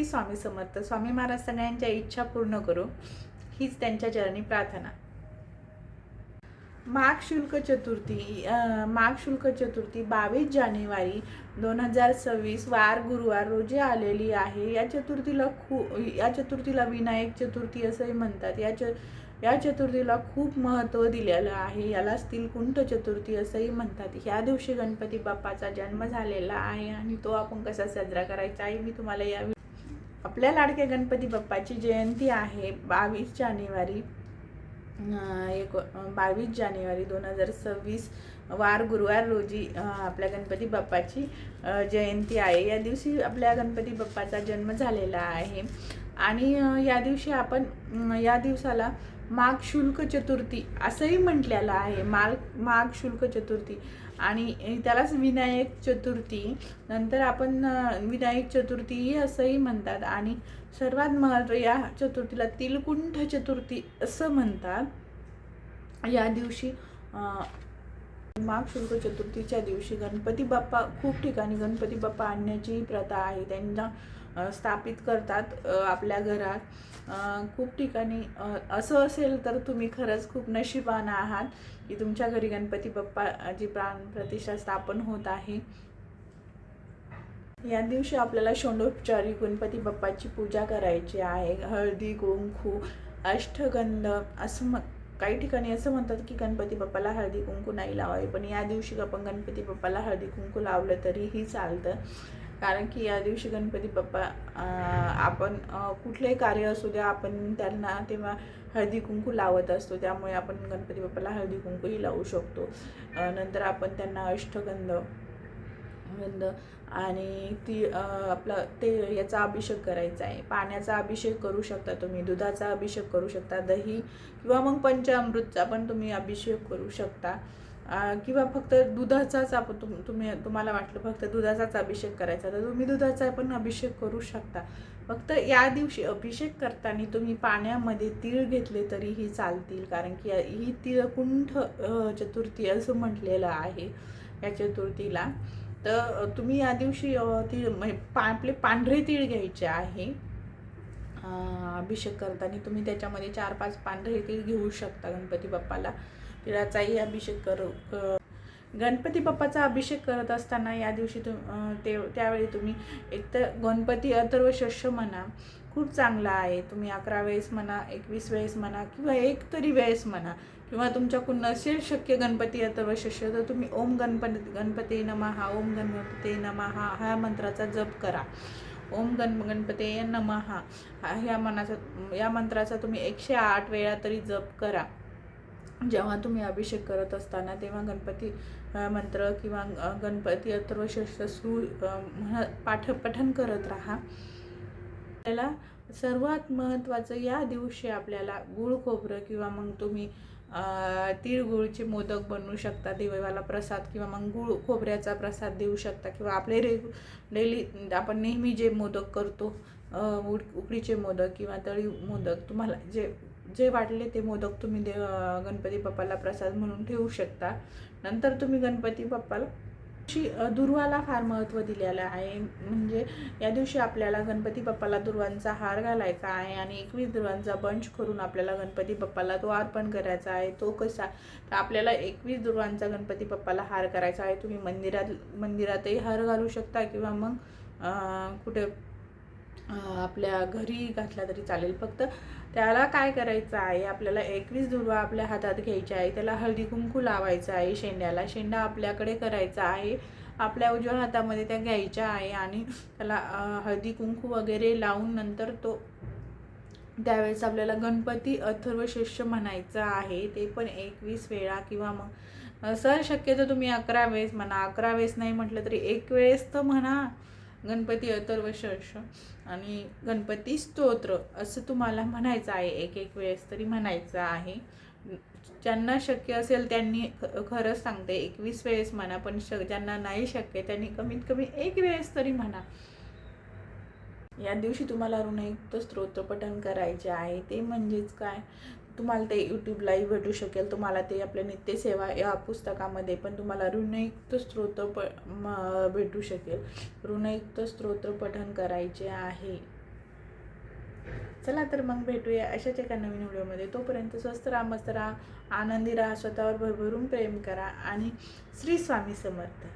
श्री स्वामी समर्थ. स्वामी महाराज सगळ्यांच्या इच्छा पूर्ण करू. हीच त्यांच्या चरणी प्रार्थना. माघ शुल्क चतुर्थी माघ शुल्क चतुर्थी बावीस जानेवारी दोन हजार सव्वीस वार गुरुवार रोजी आलेली आहे. या चतुर्थीला खू या चतुर्थीला विनायक चतुर्थी असंही म्हणतात. या च या चतुर्थीला खूप महत्त्व दिलेलं आहे. यालाच तिलकुंठ चतुर्थी असंही म्हणतात. ह्या दिवशी गणपती बाप्पाचा जन्म झालेला आहे आणि तो आपण कसा साजरा करायचा आहे मी तुम्हाला या आपल्या लाडक्या गणपती बाप्पाची जयंती आहे बावीस जानेवारी अं, एक बावीस जानेवारी दोन हजार सव्वीस. वार गुरुवार रोजी आपल्या गणपती बाप्पाची जयंती आहे. या दिवशी आपल्या गणपती बाप्पाचा जन्म झालेला आहे. आणि या दिवशी आपण या दिवसाला माघ शुल्क चतुर्थी असंही म्हटलेलं आहे. माल माघ शुल्क चतुर्थी. आणि त्यालाच विनायक चतुर्थी. नंतर आपण विनायक चतुर्थीही असंही म्हणतात. आणि सर्वात महत्त्व या चतुर्थीला तिलकुंठ चतुर्थी असं म्हणतात. या दिवशी माघ शुल्क चतुर्थीच्या दिवशी गणपती बाप्पा खूप ठिकाणी गणपती बाप्पा आणण्याची प्रथा आहे. त्यांना स्थापित करतात आपल्या घरात. खूप ठिकाणी असं असेल तर तुम्ही खरंच खूप नशिबान आहात की तुमच्या घरी गणपती बाप्पाची प्राण प्रतिष्ठा स्थापन होत आहे. या दिवशी आपल्याला शोंडोपचारी गणपती बाप्पाची पूजा करायची आहे. हळदी कुंकू अष्टगंध असं काही ठिकाणी असं म्हणतात की गणपती बाप्पाला हळदी कुंकू नाही लावावे पण या दिवशी आपण गणपती बाप्पाला हळदी कुंकू लावलं तरीही चालतं. कारण की या दिवशी गणपती बाप्पा आपण कुठलंही कार्य असू द्या आपण त्यांना तेव्हा हळदी कुंकू लावत असतो. त्यामुळे आपण गणपती बाप्पाला हळदी कुंकूही लावू शकतो. नंतर आपण त्यांना अष्टगंध आणि ती आपला ते याचा अभिषेक करायचा आहे. पाण्याचा अभिषेक करू शकता तुम्ही दुधाचा अभिषेक करू शकता दही किंवा मग पंचामृतचा पण तुम्ही अभिषेक करू शकता. किंवा फक्त दुधाचाच आपण तुम तुम्ही तुम्हाला वाटलं फक्त दुधाचाच अभिषेक करायचा तर तुम्ही दुधाचा पण अभिषेक करू शकता. फक्त या दिवशी अभिषेक करताना तुम्ही पाण्यामध्ये तीळ घेतले तरीही चालतील कारण की ही तिळकुंठ चतुर्थी असं म्हटलेलं आहे या चतुर्थीला. तर तुम्ही या दिवशी अ, तीळ म्हणजे पा आपले पांढरे तीळ घ्यायचे आहे. अभिषेक करताना तुम्ही त्याच्यामध्ये चार पाच पांढरे तीळ घेऊ शकता गणपती बाप्पाला. तिळाचाही अभिषेक करू क- गणपती बाप्पाचा अभिषेक करत असताना या दिवशी तुम ते त्यावेळी तुम्ही एक तर गणपती अथर्व शस्य म्हणा खूप चांगला आहे. तुम्ही अकरा वेळेस म्हणा एकवीस वेळेस म्हणा किंवा एक तरी वेळेस म्हणा किंवा तुमच्याकडून नसेल शक्य गणपती अथर्वशिष्य तर तुम्ही ओम गणपती गणपती नमहा ओम गणपती नमहा ह्या मंत्राचा जप करा. ओम गण गणपती नमहा हा ह्या मनाचा या मंत्राचा तुम्ही एकशे आठ वेळा तरी जप करा. जेव्हा तुम्ही अभिषेक करत असताना तेव्हा गणपती मंत्र किंवा गणपती अथर्वशिष्य सु पाठ पठन करत राहा. आपल्याला सर्वात महत्त्वाचं या दिवशी आपल्याला गुळ खोबरं किंवा मग तुम्ही तिळगुळचे मोदक बनवू शकता देवाला प्रसाद किंवा मग गुळ खोबऱ्याचा प्रसाद देऊ शकता किंवा आपले रे डेली आपण नेहमी जे मोदक करतो उड उकडीचे मोदक किंवा तळी मोदक तुम्हाला जे जे वाटले ते मोदक तुम्ही देव गणपती बाप्पाला प्रसाद म्हणून ठेवू शकता. नंतर तुम्ही गणपती बाप्पाला शी दुर्वाला फार महत्त्व दिलेलं आहे. म्हणजे या दिवशी आपल्याला गणपती बाप्पाला दुर्वांचा हार घालायचा आहे आणि एकवीस दुर्वांचा बंच करून आपल्याला गणपती बाप्पाला तो अर्पण करायचा आहे. तो कसा? तर आपल्याला एकवीस दुर्वांचा गणपती बाप्पाला हार करायचा आहे. तुम्ही मंदिरात मंदिरातही हार घालू शकता किंवा मग कुठे आपल्या घरी घातला तरी चालेल. फक्त त्याला काय करायचं आहे? आपल्याला एकवीस दुर्वा आपल्या हातात घ्यायच्या आहे. त्याला हळदी कुंकू लावायचं आहे शेंड्याला. शेंडा आपल्याकडे करायचा आहे. आपल्या उजव्या हातामध्ये त्या घ्यायच्या आहे आणि त्याला हळदी कुंकू वगैरे लावून नंतर तो त्यावेळेस आपल्याला गणपती अथर्व शिष्य म्हणायचं आहे. ते पण एकवीस वेळा किंवा मग सर शक्यतो तुम्ही अकरा वेळेस म्हणा. अकरा वेळेस नाही म्हटलं तरी एक वेळेस तर म्हणा. गणपती अथर्व शीर्ष आणि गणपती स्तोत्र असं तुम्हाला म्हणायचं आहे एक एक वेळेस तरी म्हणायचं आहे. ज्यांना शक्य असेल त्यांनी ख- खरंच सांगते एकवीस वेळेस म्हणा पण श ज्यांना नाही शक्य त्यांनी कमीत कमी एक वेळेस तरी म्हणा. या दिवशी तुम्हाला ऋणयुक्त स्तोत्रपठण करायचे आहे ते म्हणजेच काय? तुम्हाला ते यूट्यूबलाही भेटू शकेल. तुम्हाला ते आपल्या नित्यसेवा या पुस्तकामध्ये पण तुम्हाला ऋणयुक्त स्त्रोत प म- भेटू शकेल. ऋणयुक्त स्तोत्र पठन करायचे आहे. चला तर मग भेटूया अशाच एका नवीन व्हिडिओमध्ये. तोपर्यंत स्वस्त राहा मस्त राहा आनंदी राहा स्वतःवर भरभरून प्रेम करा आणि श्री स्वामी समर्थ.